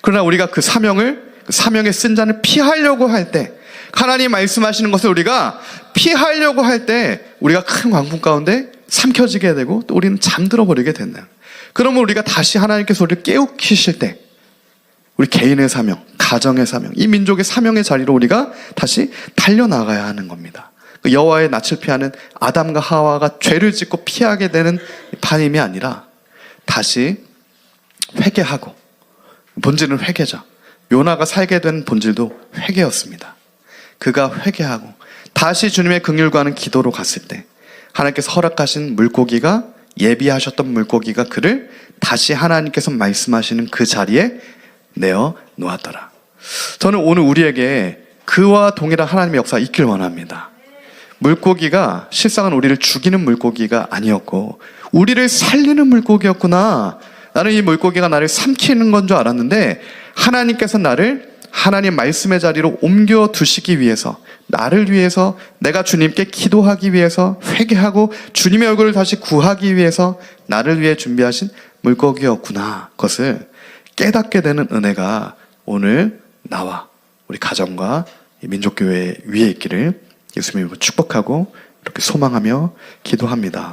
그러나 우리가 그 사명을 그 사명의 쓴 자는 피하려고 할 때 하나님 말씀하시는 것을 우리가 피하려고 할 때 우리가 큰 광풍 가운데 삼켜지게 되고 또 우리는 잠들어 버리게 된다. 그러면 우리가 다시 하나님께서 우리를 깨우치실 때 우리 개인의 사명, 가정의 사명, 이 민족의 사명의 자리로 우리가 다시 달려나가야 하는 겁니다. 그 여호와의 낯을 피하는 아담과 하와가 죄를 짓고 피하게 되는 판임이 아니라 다시 회개하고 본질은 회개죠. 요나가 살게 된 본질도 회개였습니다. 그가 회개하고 다시 주님의 긍휼과는 기도로 갔을 때 하나님께서 허락하신 물고기가 예비하셨던 물고기가 그를 다시 하나님께서 말씀하시는 그 자리에 내어 놓았더라. 저는 오늘 우리에게 그와 동일한 하나님의 역사가 있길 원합니다. 물고기가 실상은 우리를 죽이는 물고기가 아니었고 우리를 살리는 물고기였구나. 나는 이 물고기가 나를 삼키는 건 줄 알았는데 하나님께서 나를 하나님 말씀의 자리로 옮겨 두시기 위해서 나를 위해서 내가 주님께 기도하기 위해서 회개하고 주님의 얼굴을 다시 구하기 위해서 나를 위해 준비하신 물고기였구나. 그것을 깨닫게 되는 은혜가 오늘 나와 우리 가정과 이 민족교회 위에 있기를 예수님으로 축복하고 이렇게 소망하며 기도합니다.